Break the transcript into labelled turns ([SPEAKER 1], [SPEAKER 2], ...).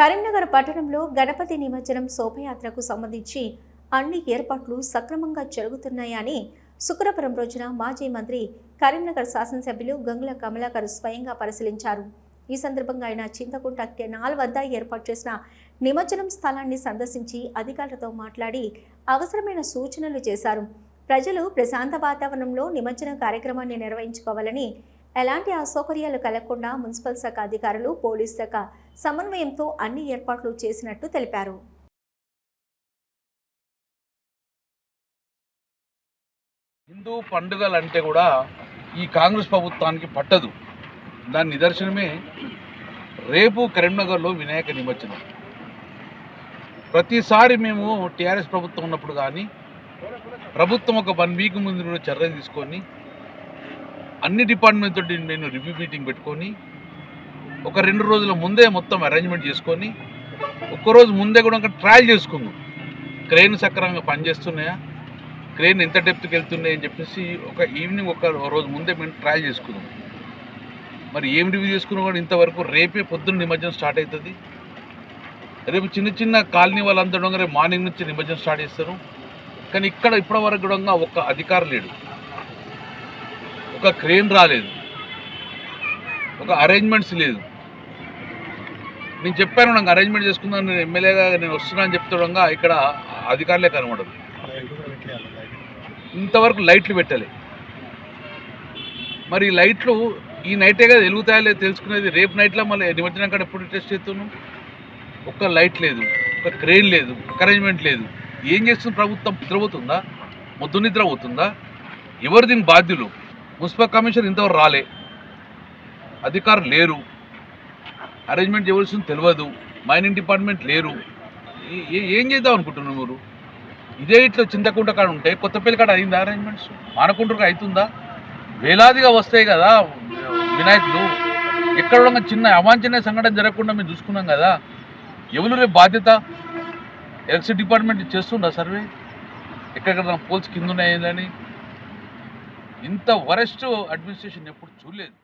[SPEAKER 1] కరీంనగర్ పట్టణంలో గణపతి నిమజ్జనం శోభయాత్రకు సంబంధించి అన్ని ఏర్పాట్లు సక్రమంగా జరుగుతున్నాయని శుక్రవారం రోజున మాజీ మంత్రి కరీంనగర్ శాసనసభ్యులు గంగుల కమలాకర్ స్వయంగా పరిశీలించారు. ఈ సందర్భంగా ఆయన చింతకుంట కెనాల్ వద్ద ఏర్పాటు చేసిన నిమజ్జనం స్థలాన్ని సందర్శించి అధికారులతో మాట్లాడి అవసరమైన సూచనలు చేశారు. ప్రజలు ప్రశాంత వాతావరణంలో నిమజ్జన కార్యక్రమాన్ని నిర్వహించుకోవాలని ఎలాంటి అసౌకర్యాలు కలగకుండా మున్సిపల్ శాఖ అధికారులు పోలీస్ శాఖ సమన్వయంతో అన్ని ఏర్పాట్లు చేసినట్టు తెలిపారు.
[SPEAKER 2] హిందూ పండుగలు అంటే కూడా ఈ కాంగ్రెస్ ప్రభుత్వానికి పట్టదు. దాని నిదర్శనమే రేపు కరీంనగర్లో వినాయక నిమజ్జనం. ప్రతిసారి మేము టీఆర్ఎస్ ప్రభుత్వం ఉన్నప్పుడు కానీ ప్రభుత్వం ఒక వన్ వీక్ ముందు చర్యలు తీసుకొని అన్ని డిపార్ట్మెంట్ తోటి నేను రివ్యూ మీటింగ్ పెట్టుకొని ఒక రెండు రోజుల ముందే మొత్తం అరేంజ్మెంట్ చేసుకొని ఒక్కరోజు ముందే కూడా ఒక ట్రయల్ చేసుకుందాం. క్రెయిన్ సక్రమంగా పనిచేస్తున్నాయా? క్రెయిన్ ఎంత డెప్త్కి వెళ్తున్నాయి అని చెప్పేసి ఒక ఈవినింగ్ ఒక రోజు ముందే మేము ట్రయల్ చేసుకుందాం. మరి ఏం రివ్యూ చేసుకున్నా కూడా ఇంతవరకు రేపే పొద్దున్న నిమజ్జనం స్టార్ట్ అవుతుంది. రేపు చిన్న చిన్న కాలనీ వాళ్ళందరూ కూడా రేపు మార్నింగ్ నుంచి నిమజ్జనం స్టార్ట్ చేస్తారు. కానీ ఇక్కడ ఇప్పటి వరకు కూడా ఒక అధికారం లేడు. ఒక క్రేన్ రాలేదు. ఒక అరేంజ్మెంట్స్ లేదు. నేను చెప్పాను నాకు అరేంజ్మెంట్ చేసుకుందాం నేను ఎమ్మెల్యేగా నేను వస్తున్నాను అని చెప్తుండగా ఇక్కడ అధికారులే కనబడదు ఇంతవరకు లైట్లు పెట్టాలి. మరి లైట్లు ఈ నైటే కదా వెలుగుతాయో లేదు తెలుసుకునేది రేపు నైట్లో మళ్ళీ నిమజ్జనం కాడ ఎప్పుడు టెస్ట్ చేస్తున్నాం? ఒక్క లైట్ లేదు ఒక క్రేన్ లేదు అరేంజ్మెంట్ లేదు. ఏం చేస్తుంది ప్రభుత్వం? నిద్రపోతుందా? మొద్దు నిద్ర పోతుందా? ఎవరు దీనికి బాధ్యులు? మున్సిపల్ కమిషన్ ఇంతవరకు రాలే. అధికారులు లేరు. అరేంజ్మెంట్ చేయవలసింది తెలియదు. మైనింగ్ డిపార్ట్మెంట్ లేరు. ఏం చేద్దాం అనుకుంటున్నారు మీరు? ఇదే ఇట్లా చింతకుంట కాడ ఉంటే కొత్తపల్లి కాడ అయిందా అరేంజ్మెంట్స్ మానకుంటకు అవుతుందా? వేలాదిగా వస్తాయి కదా వినాయకులు. ఎక్కడ చిన్న అవాంఛనీయ సంఘటన జరగకుండా మేము చూసుకున్నాం కదా. ఎవరు రేపు బాధ్యత? ఎలక్ట్రిసిటీ డిపార్ట్మెంట్ చేస్తుందా సర్వే? ఎక్కడెక్కడ పోల్స్ కింద ఉన్నాయని ఇంత వరెస్ట్ అడ్మినిస్ట్రేషన్ ఎప్పుడు చూడలేదు.